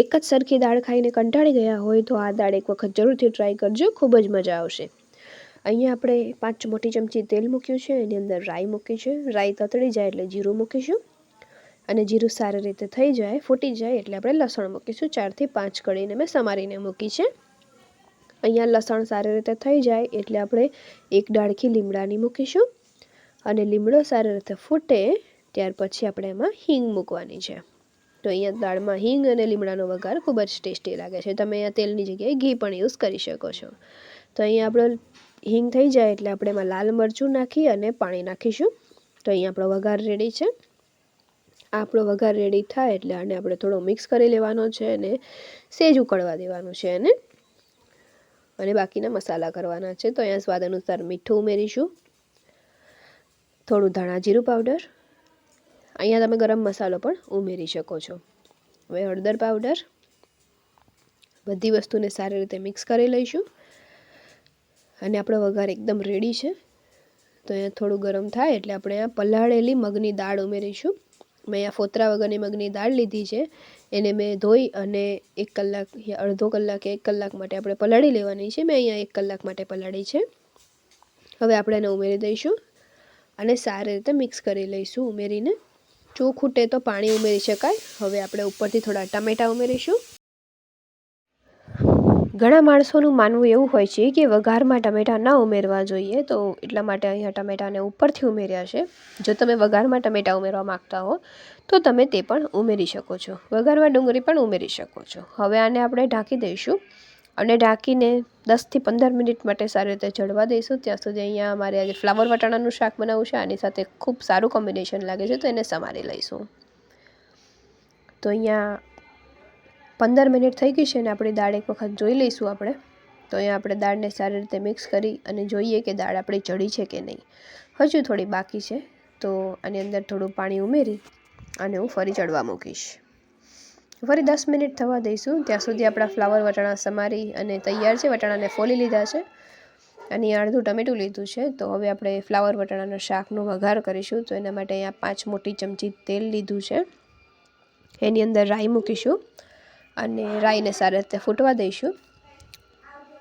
એક જ સરખી દાળ ખાઈને કંટાળી ગયા હોય તો આ દાળ એક વખત જરૂરથી ટ્રાય કરજો, ખૂબ જ મજા આવશે. અહીંયા આપણે પાંચ મોટી ચમચી તેલ મૂક્યું છે, એની અંદર રાઈ મૂકી છે. રાઈ તતડી જાય એટલે જીરું મૂકીશું. અને જીરું સારી રીતે થઈ જાય, ફૂટી જાય એટલે આપણે લસણ મૂકીશું. ચારથી પાંચ કળીને મેં સમારીને મૂકી છે. અહીંયા લસણ સારી રીતે થઈ જાય એટલે આપણે એક ડાળખી લીમડાની મૂકીશું. અને લીમડો સારી રીતે ફૂટે ત્યાર પછી આપણે એમાં હિંગ મૂકવાની છે. તો અહીંયા દાળમાં હિંગ અને લીમડાનો વઘાર ખૂબ જ ટેસ્ટી લાગે છે. તમે અહીંયા તેલની જગ્યાએ ઘી પણ યુઝ કરી શકો છો. તો અહીંયા આપણો હિંગ થઈ જાય એટલે આપણે એમાં લાલ મરચું નાખી અને પાણી નાખીશું. તો અહીંયા આપણો વઘાર રેડી છે. આપણો વઘાર રેડી થાય એટલે આને આપણે થોડો મિક્સ કરી લેવાનો છે અને સેજ ઉકળવા દેવાનું છે એને. અને બાકીના મસાલા કરવાના છે. તો અહીંયા સ્વાદ અનુસાર મીઠું ઉમેરીશું. થોડું ધાણા જીરું પાવડર અહીંયા તમે ગરમ મસાલો પણ ઉમેરી શકો છો. હવે હળદર પાવડર બધી વસ્તુને સારી રીતે મિક્સ કરી લઈશું. અને આપણો વઘાર એકદમ રેડી છે. તો અહીંયા થોડું ગરમ થાય એટલે આપણે આ પલાળેલી મગની દાળ ઉમેરીશું. મેં અહીંયા ફોતરા વગરની મગની દાળ લીધી છે. એને મેં ધોઈ અને એક કલાક અડધો કલાક એક કલાક માટે આપણે પલાળી લેવાની છે. મેં અહીંયા એક કલાક માટે પલાળી છે. હવે આપણે એને ઉમેરી દઈશું અને સારી રીતે મિક્સ કરી લઈશું ઉમેરીને. જો ખૂટે તો પાણી ઉમેરી શકાય. હવે આપણે ઉપરથી થોડા ટામેટાં ઉમેરીશું. ઘણા માણસોનું માનવું એવું હોય છે કે વઘારમાં ટમેટાં ન ઉમેરવા જોઈએ, તો એટલા માટે અહીંયા ટમેટાને ઉપરથી ઉમેર્યા છે. જો તમે વઘારમાં ટમેટાં ઉમેરવા માગતા હો, તો તમે તે પણ ઉમેરી શકો છો. વઘારમાં ડુંગળી પણ ઉમેરી શકો છો. હવે આને આપણે ઢાંકી દઈશું. અને ઢાંકીને દસથી પંદર મિનિટ માટે સારી રીતે ચડવા દઈશું. ત્યાં સુધી અહીંયા અમારે આજે ફ્લાવર વટાણાનું શાક બનાવવું છે. આની સાથે ખૂબ સારું કોમ્બિનેશન લાગે છે, તો એને સમારી લઈશું. તો અહીંયા પંદર મિનિટ થઈ ગઈ છે અને આપણી દાળ એક વખત જોઈ લઈશું આપણે. તો અહીંયા આપણે દાળને સારી રીતે મિક્સ કરી અને જોઈએ કે દાળ આપણી ચડી છે કે નહીં. હજુ થોડી બાકી છે, તો આની અંદર થોડું પાણી ઉમેરી અને હું ફરી ચડવા મૂકીશ. ફરી દસ મિનિટ થવા દઈશું. ત્યાં સુધી આપણા ફ્લાવર વટાણા સમારી અને તૈયાર છે. વટાણાને ફોલી લીધા છે. અને અડધું ટમેટું લીધું છે. તો હવે આપણે ફ્લાવર વટાણાના શાકનો વઘાર કરીશું. તો એના માટે અહીંયા પાંચ મોટી ચમચી તેલ લીધું છે. એની અંદર રાઈ મૂકીશું અને રાઈને સારી રીતે ફૂટવા દઈશું.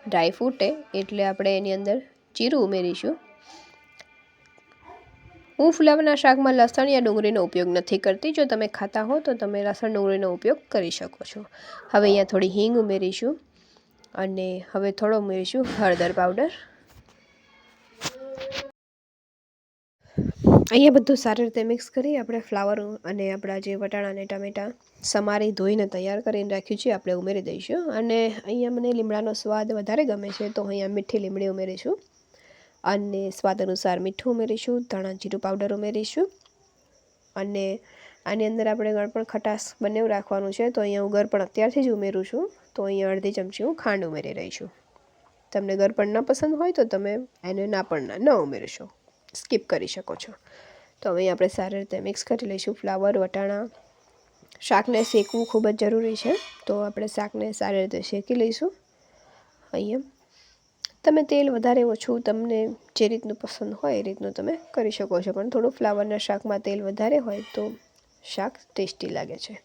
ડ્રાય ફૂટે એટલે આપણે એની અંદર જીરું ઉમેરીશું. હું ફુલાવરના શાકમાં લસણ યા ડુંગળીનો ઉપયોગ નથી કરતી. જો તમે ખાતા હો તો તમે લસણ, ડુંગળીનો ઉપયોગ કરી શકો છો. હવે અહીંયા થોડી હિંગ ઉમેરીશું અને હવે થોડો ઉમેરીશું હળદર પાવડર. અહીંયા બધું સારી રીતે મિક્સ કરી આપણે ફ્લાવર અને આપણા જે વટાણા અને ટામેટાં સમારી ધોઈને તૈયાર કરીને રાખ્યું છે, આપણે ઉમેરી દઈશું. અને અહીંયા મને લીમડાનો સ્વાદ વધારે ગમે છે, તો અહીંયા મીઠી લીમડી ઉમેરીશું. અને સ્વાદ અનુસાર મીઠું ઉમેરીશું, ધાણા, જીરું પાવડર ઉમેરીશું. અને આની અંદર આપણે ગળપણ ખટાશ બંને રાખવાનું છે, તો અહીંયા હું ગળપણ અત્યારથી જ ઉમેરું છું, તો અહીંયા અડધી ચમચી હું ખાંડ ઉમેરી રહી છું. તમને ગળપણ ન પસંદ હોય તો તમે એને ના પણ ન ઉમેરશો. સ્કીપ કરી શકો છો. તો હવે આપણે સારી રીતે મિક્સ કરી લઈશું ફ્લાવર, વટાણા. શાકને શેકવું ખૂબ જ જરૂરી છે, તો આપણે શાકને સારી રીતે શેકી લઈશું. અહીંયા તમે તેલ વધારે ઓછું તમને જે રીતનું પસંદ હોય એ રીતનું તમે કરી શકો છો. પણ થોડું ફ્લાવરના શાકમાં તેલ વધારે હોય તો શાક ટેસ્ટી લાગે છે.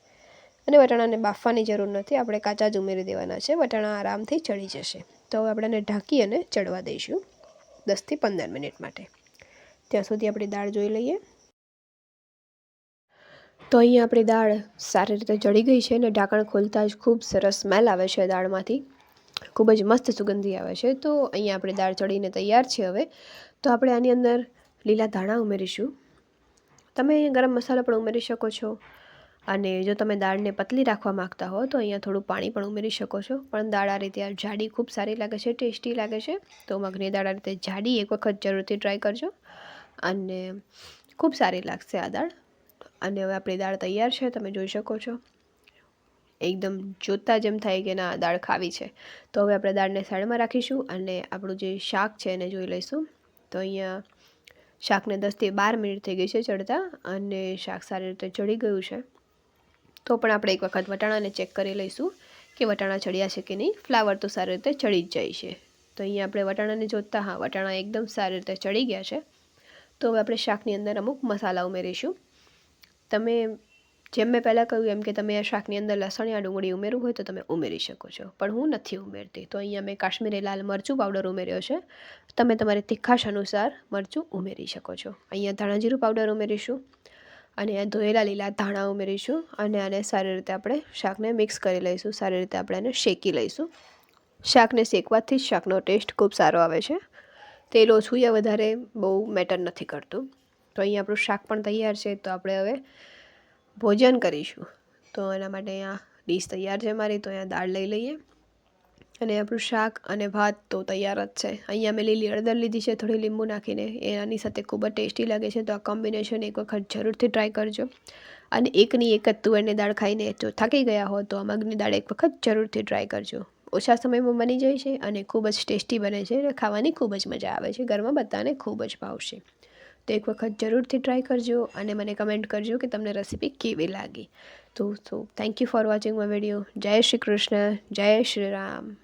અને વટાણાને બાફવાની જરૂર નથી. આપણે કાચા જ ઉમેરી દેવાના છે. વટાણા આરામથી ચડી જશે. તો હવે આપણે ઢાંકી અને ચડવા દઈશું દસથી પંદર મિનિટ માટે. ત્યાં સુધી આપણી દાળ જોઈ લઈએ. તો અહીંયા આપણી દાળ સારી રીતે ચડી ગઈ છે અને ઢાંકણ ખોલતા જ ખૂબ સરસ સ્મેલ આવે છે દાળમાંથી. ખૂબ જ મસ્ત સુગંધી આવે છે. તો અહીંયા આપણે દાળ ચડીને તૈયાર છે હવે. તો આપણે આની અંદર લીલા ધાણા ઉમેરીશું. તમે ગરમ મસાલો પણ ઉમેરી શકો છો. અને જો તમે દાળને પતલી રાખવા માગતા હો, તો અહીંયા થોડું પાણી પણ ઉમેરી શકો છો. પણ દાળ આ રીતે જાડી ખૂબ સારી લાગે છે, ટેસ્ટી લાગે છે. તો મગની દાળ આ રીતે જાડી એક વખત જરૂરથી ટ્રાય કરજો. અને ખૂબ સારી લાગશે આ દાળ. અને હવે આપણી દાળ તૈયાર છે, તમે જોઈ શકો છો. એકદમ જોતાં જેમ થાય કે ના, દાળ ખાવી છે. તો હવે આપણે દાળને સાઈડમાં રાખીશું અને આપણું જે શાક છે એને જોઈ લઈશું. તો અહીંયા શાકને દસથી બાર મિનિટ થઈ ગઈ છે ચડતા અને શાક સારી રીતે ચડી ગયું છે. તો પણ આપણે એક વખત વટાણાને ચેક કરી લઈશું કે વટાણા ચડ્યા છે કે નહીં. ફ્લાવર તો સારી રીતે ચડી જ જાય છે. તો અહીંયા આપણે વટાણાને જોતાં, હા, વટાણા એકદમ સારી રીતે ચડી ગયા છે. તો હવે આપણે શાકની અંદર અમુક મસાલા ઉમેરીશું. તમે જેમ મેં પહેલાં કહ્યું એમ કે તમે આ શાકની અંદર લસણ યા ડુંગળી ઉમેરવું હોય તો તમે ઉમેરી શકો છો. પણ હું નથી ઉમેરતી. તો અહીંયા મેં કાશ્મીરી લાલ મરચું પાવડર ઉમેર્યો છે. તમે તમારી તીખાશ અનુસાર મરચું ઉમેરી શકો છો. અહીંયા ધાણા જીરું પાવડર ઉમેરીશું અને ધોયેલા લીલા ધાણા ઉમેરીશું અને આને સારી રીતે આપણે શાકને મિક્સ કરી લઈશું. સારી રીતે આપણે એને શેકી લઈશું. શાકને શેકવાથી જ શાકનો ટેસ્ટ ખૂબ સારો આવે છે. તેલ ઓછું યા વધારે બહુ મેટર નથી કરતું. તો અહીંયા આપણું શાક પણ તૈયાર છે. તો આપણે હવે ભોજન કરીશું. તો એના માટે અહીંયા ડીશ તૈયાર છે મારી, તો અહીંયા દાળ લઈ લઈએ. અને આપણું શાક અને ભાત તો તૈયાર જ છે. અહીંયા મેં લીલી હળદર લીધી છે, થોડી લીંબુ નાખીને. એની સાથે ખૂબ જ ટેસ્ટી લાગે છે, તો આ કોમ્બિનેશન એક વખત જરૂરથી ટ્રાય કરજો. અને એકની એક જ તુવેરની દાળ ખાઈને જો થાકી ગયા હો તો આ મગની દાળ એક વખત જરૂરથી ટ્રાય કરજો. ઓછા સમયમાં બની જાય છે અને ખૂબ જ ટેસ્ટી બને છે અને ખાવાની ખૂબ જ મજા આવે છે. ઘરમાં બધાને ખૂબ જ ભાવશે. તો એક વખત જરૂરથી ટ્રાય કરજો અને મને કમેન્ટ કરજો કે તમને રેસીપી કેવી લાગી. તો so thank you for watching my video જય શ્રી કૃષ્ણ, જય શ્રી રામ.